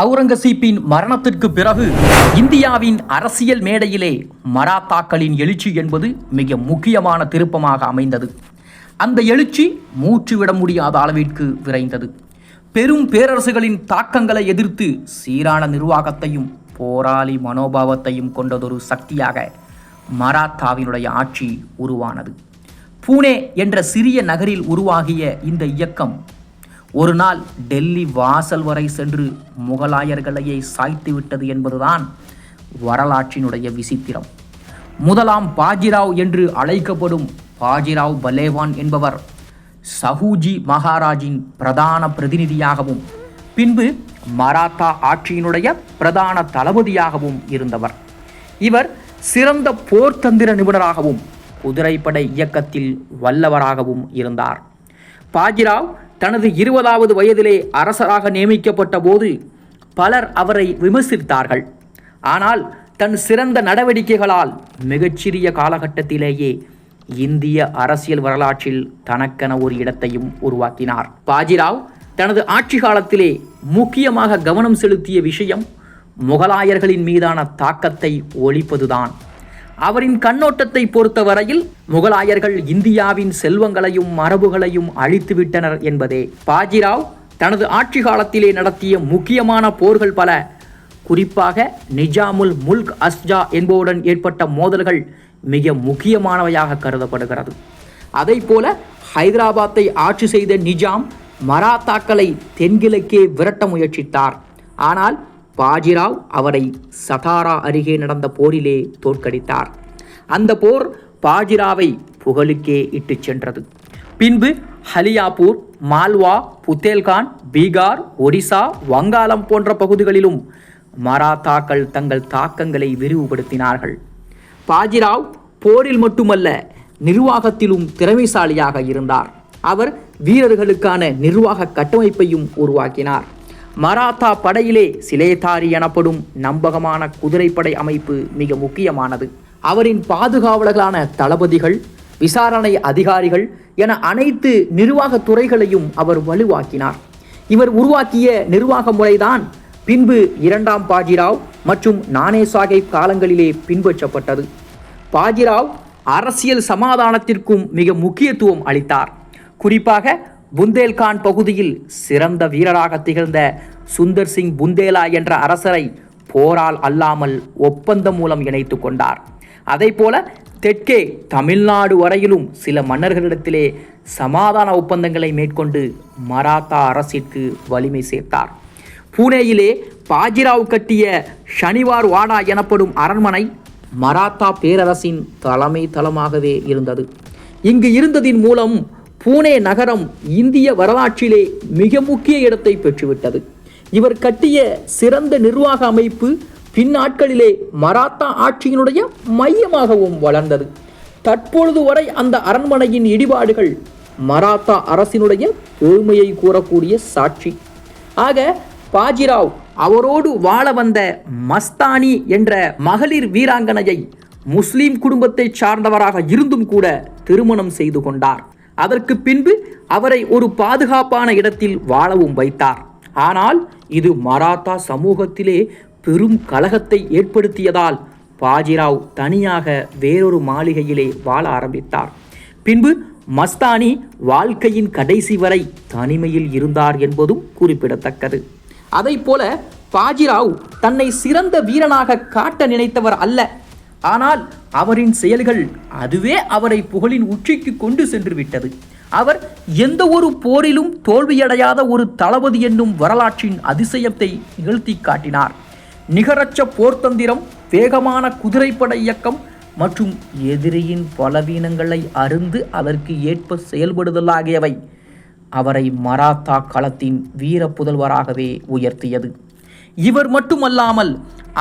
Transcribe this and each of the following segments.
அவுரங்கசீப்பின் மரணத்திற்கு பிறகு இந்தியாவின் அரசியல் மேடையிலே மராத்தாக்களின் எழுச்சி என்பது மிக முக்கியமான திருப்பமாக அமைந்தது. அந்த எழுச்சி மூச்சுவிட முடியாத அளவிற்கு விரைந்தது. பெரும் பேரரசுகளின் தாக்கங்களை எதிர்த்து சீரான நிர்வாகத்தையும் போராளி மனோபாவத்தையும் கொண்டதொரு சக்தியாக மராத்தாவினுடைய ஆட்சி உருவானது. பூனே என்ற சிறிய நகரில் உருவாகிய இந்த இயக்கம் ஒரு நாள் டெல்லி வாசல் வரை சென்று முகலாயர்களையே சாய்த்து விட்டது என்பதுதான் வரலாற்றினுடைய விசித்திரம். முதலாம் பாஜிராவ் என்று அழைக்கப்படும் பாஜிராவ் பலேவான் என்பவர் சஹூஜி மகாராஜின் பிரதான பிரதிநிதியாகவும் பின்பு மராத்தா ஆட்சியினுடைய பிரதான தளபதியாகவும் இருந்தவர். இவர் சிறந்த போர்த்தந்திர நிபுணராகவும் குதிரைப்படை இயக்கத்தில் வல்லவராகவும் இருந்தார். பாஜிராவ் தனது இருபதாவது வயதிலே அரசராக நியமிக்கப்பட்ட போது பலர் அவரை விமர்சித்தார்கள். ஆனால் தன் சிறந்த நடவடிக்கைகளால் மிகச்சிறிய காலகட்டத்திலேயே இந்திய அரசியல் வரலாற்றில் தனக்கென ஒரு இடத்தையும் உருவாக்கினார். பாஜிராவ் தனது ஆட்சி காலத்திலே முக்கியமாக கவனம் செலுத்திய விஷயம் முகலாயர்களின் மீதான தாக்கத்தை ஒழிப்பதுதான். அவரின் கண்ணோட்டத்தை பொறுத்தவரையில் முகலாயர்கள் இந்தியாவின் செல்வங்களையும் மரபுகளையும் அழித்துவிட்டனர் என்பதே. பாஜிராவ் தனது ஆட்சி காலத்திலே நடத்திய முக்கியமான போர்கள் பல. குறிப்பாக நிஜாமுல் முல்க் அஸ்ஜா என்பவருடன் ஏற்பட்ட மோதல்கள் மிக முக்கியமானவையாக கருதப்படுகிறது. அதை போல ஹைதராபாத்தை ஆட்சி செய்த நிஜாம் மராத்தாக்களை தென்கிழக்கே விரட்ட முயற்சித்தார். ஆனால் பாஜிராவ் அவரை சதாரா அருகே நடந்த போரிலே தோற்கடித்தார். அந்த போர் பாஜிராவை புகழுக்கே இட்டுச் சென்றது. பின்பு ஹலியாப்பூர் மால்வா புத்தேல்கான் பீகார் ஒடிசா வங்காளம் போன்ற பகுதிகளிலும் மராத்தாக்கள் தங்கள் தாக்கங்களை விரிவுபடுத்தினார்கள். பாஜிராவ் போரில் மட்டுமல்ல நிர்வாகத்திலும் திறமைசாலியாக இருந்தார். அவர் வீரர்களுக்கான நிர்வாக கட்டமைப்பையும் உருவாக்கினார். மராத்தா படையிலே சிலேதாரி எனப்படும் நம்பகமான குதிரைப்படை அமைப்பு மிக முக்கியமானது. அவரின் பாதுகாவலர்களான தளபதிகள் விசாரணை அதிகாரிகள் என அனைத்து நிர்வாகத் துறைகளையும் அவர் வலுவாக்கினார். இவர் உருவாக்கிய நிர்வாக முறைதான் பின்பு இரண்டாம் பாஜிராவ் மற்றும் நானே சாஹிப் காலங்களிலே பின்பற்றப்பட்டது. பாஜிராவ் அரசியல் சமாதானத்திற்கும் மிக முக்கியத்துவம் அளித்தார். குறிப்பாக புந்தேல்கான் பகுதியில் சிறந்த வீரராக திகழ்ந்த சுந்தர் சிங் புந்தேலா என்ற அரசரை போரால் அல்லாமல் ஒப்பந்தம் மூலம் இணைத்து கொண்டார். அதைப்போல தெற்கே தமிழ்நாடு வரையிலும் சில மன்னர்களிடத்திலே சமாதான ஒப்பந்தங்களை மேற்கொண்டு மராத்தா அரசிற்கு வலிமை சேர்த்தார். பூனேயிலே பாஜிராவ் கட்டிய ஷனிவார் வாடா எனப்படும் அரண்மனை மராத்தா பேரரசின் தலைமை தளமாகவே இருந்தது. இங்கு இருந்ததின் மூலம் பூனே நகரம் இந்திய வரலாற்றிலே மிக முக்கிய இடத்தை பெற்றுவிட்டது. இவர் கட்டிய சிறந்த நிர்வாக அமைப்பு பின்னாட்களிலே மராத்தா ஆட்சியினுடைய மையமாகவும் வளர்ந்தது. தற்பொழுது வரை அந்த அரண்மனையின் இடிபாடுகள் மராத்தா அரசினுடைய பெருமையை கூறக்கூடிய சாட்சி. ஆக பாஜிராவ் அவரோடு வாழ வந்த மஸ்தானி என்ற மகளிர் வீராங்கனையை முஸ்லீம் குடும்பத்தைச் சார்ந்தவராக இருந்தும் கூட திருமணம் செய்து கொண்டார். அதற்கு பின்பு அவரை ஒரு பாதுகாப்பான இடத்தில் வாழவும் வைத்தார். ஆனால் இது மராத்தா சமூகத்திலே பெரும் கலகத்தை ஏற்படுத்தியதால் பாஜிராவ் தனியாக வேறொரு மாளிகையிலே வாழ ஆரம்பித்தார். பின்பு மஸ்தானி வாழ்க்கையின் கடைசி வரை தனிமையில் இருந்தார் என்பதும் குறிப்பிடத்தக்கது. அதைப்போல பாஜிராவ் தன்னை சிறந்த வீரனாக காட்ட நினைத்தவர் அல்ல. ஆனால் அவரின் செயல்கள் அதுவே அவரை புகழின் உச்சிக்கு கொண்டு சென்று விட்டது. அவர் எந்த ஒரு போரிலும் தோல்வியடையாத ஒரு தளபதி என்னும் வரலாற்றின் அதிசயத்தை நிகழ்த்தி காட்டினார். நிகரற்ற போர்த்தந்திரம் வேகமான குதிரைப்படை இயக்கம் மற்றும் எதிரியின் பலவீனங்களை அறிந்து அதற்கு ஏற்ப செயல்படுதல் ஆகியவை அவரை மராத்தா களத்தின் வீர புதல்வராகவே உயர்த்தியது. இவர் மட்டுமல்லாமல்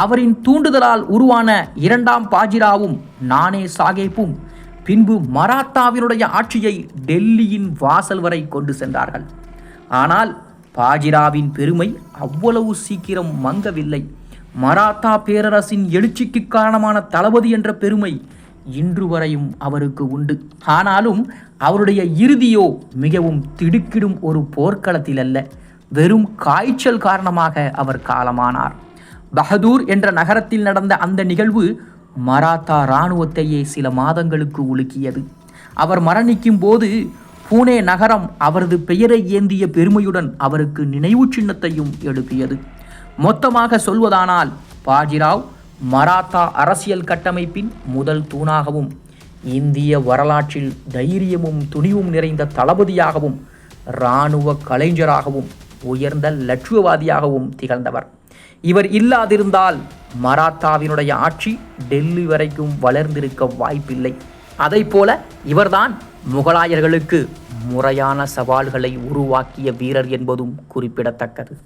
அவரின் தூண்டுதலால் உருவான இரண்டாம் பாஜிராவும் நானே சாகேப்பும் பின்பு மராத்தாவினுடைய ஆட்சியை டெல்லியின் வாசல் வரை கொண்டு சென்றார்கள். ஆனால் பாஜிராவின் பெருமை அவ்வளவு சீக்கிரம் மங்கவில்லை. மராத்தா பேரரசின் எழுச்சிக்கு காரணமான தளபதி என்ற பெருமை இன்று வரையும் அவருக்கு உண்டு. ஆனாலும் அவருடைய இறுதியோ மிகவும் திடுக்கிடும் ஒரு போர்க்களத்தில் அல்ல வெறும் காய்ச்சல் காரணமாக அவர் காலமானார். பஹதூர் என்ற நகரத்தில் நடந்த அந்த நிகழ்வு மராத்தா இராணுவத்தையே சில மாதங்களுக்கு உலுக்கியது. அவர் மரணிக்கும் போது பூனே நகரம் அவரது பெயரை ஏந்திய பெருமையுடன் அவருக்கு நினைவு சின்னத்தையும் எழுப்பியது. மொத்தமாக சொல்வதானால் பாஜிராவ் மராத்தா அரசியல் கட்டமைப்பின் முதல் தூணாகவும் இந்திய வரலாற்றில் தைரியமும் துணிவும் நிறைந்த தளபதியாகவும் இராணுவ கலைஞராகவும் உயர்ந்த லட்சுவவாதியாகவும் திகழ்ந்தவர். இவர் இல்லாதிருந்தால் மராத்தாவினுடைய ஆட்சி டெல்லி வரைக்கும் வளர்ந்திருக்க வாய்ப்பில்லை. அதை போல இவர்தான் முகலாயர்களுக்கு முறையான சவால்களை உருவாக்கிய வீரர் என்பதும் குறிப்பிடத்தக்கது.